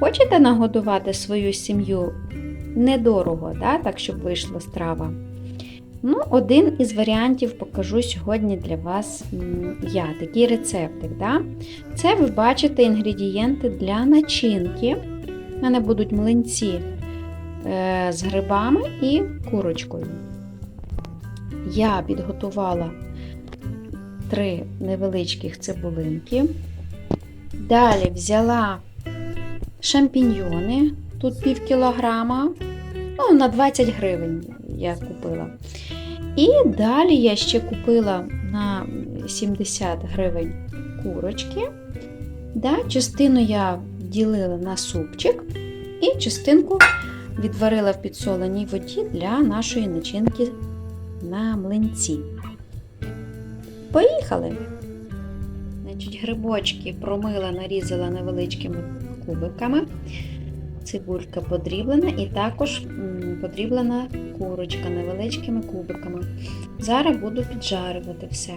Хочете нагодувати свою сім'ю недорого, да? так щоб вийшла страва? Ну, один із варіантів покажу сьогодні для вас я, такий рецептик. Да? Це ви бачите інгредієнти для начинки. У мене будуть млинці е, з грибами і курочкою. Я підготувала три невеличких цибулинки. Далі взяла шампіньйони, тут пів кілограма, ну, на 20 гривень я купила. І далі я ще купила на 70 гривень курочки. Да, частину я ділила на супчик і частинку відварила в підсоленій воді для нашої начинки на млинці. Поїхали! Значить, грибочки промила, нарізала невеличкими кубиками. Цибулька подріблена і також подріблена курочка невеличкими кубиками. Зараз буду піджарювати все.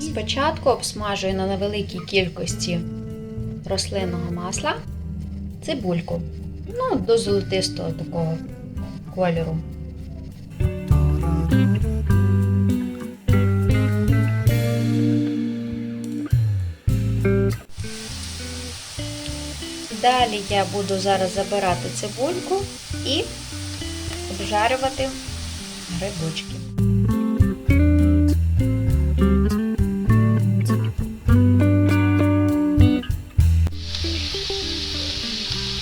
Спочатку обсмажую на невеликій кількості рослинного масла цибульку. Ну, до золотистого такого кольору. Далі я буду зараз забирати цибульку і обжарювати грибочки.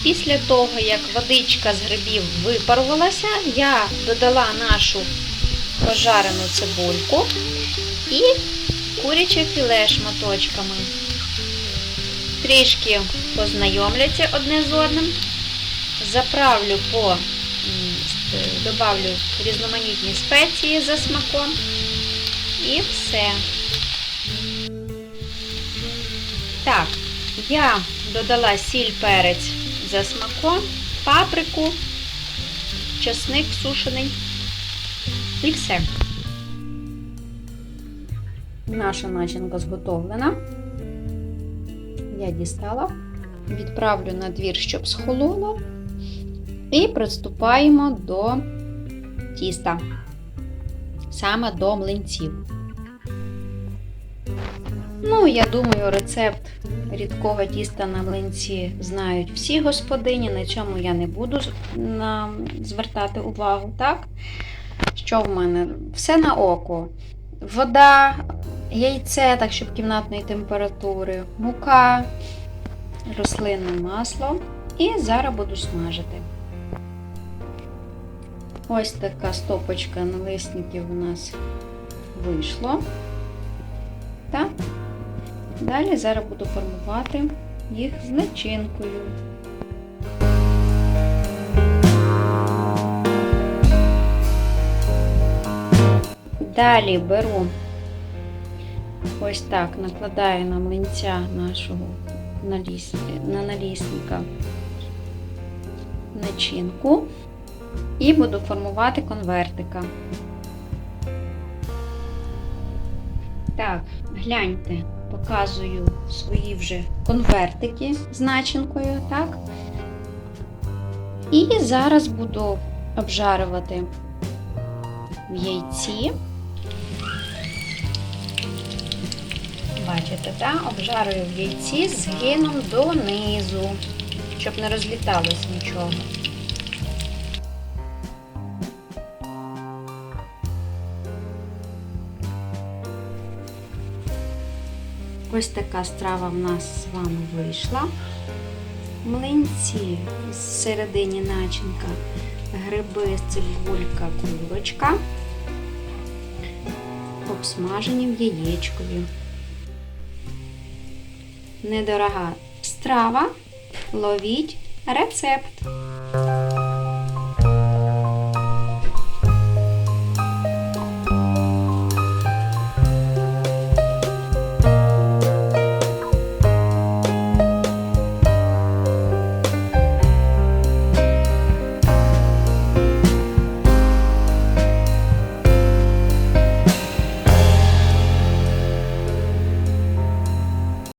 Після того, як водичка з грибів випарувалася, я додала нашу пожарену цибульку і куряче філе шматочками трішки познайомляться одне з одним. Заправлю по, добавлю різноманітні спеції за смаком. І все. Так, я додала сіль перець за смаком, паприку, часник сушений. І все. Наша начинка зготовлена я дістала, відправлю на двір, щоб схололо, і приступаємо до тіста, саме до млинців. Ну, я думаю, рецепт рідкого тіста на млинці знають всі господині, на цьому я не буду звертати увагу, так? Що в мене? Все на око. Вода, яйце, так, щоб кімнатної температури, мука, рослинне масло. І зараз буду смажити. Ось така стопочка налисників у нас вийшло. Так? Далі зараз буду формувати їх з начинкою. Далі беру ось так, накладаю на млинця нашого на налісника начинку і буду формувати конвертика. Так, гляньте, показую свої вже конвертики з начинкою, так? І зараз буду обжарювати в яйці. Бачите, так? Обжарую в яйці з гином донизу, щоб не розліталось нічого. Ось така страва в нас з вами вийшла. Млинці всередині начинка, гриби, цибулька, курочка, обсмажені в яєчкові. Недорога страва. Ловіть рецепт.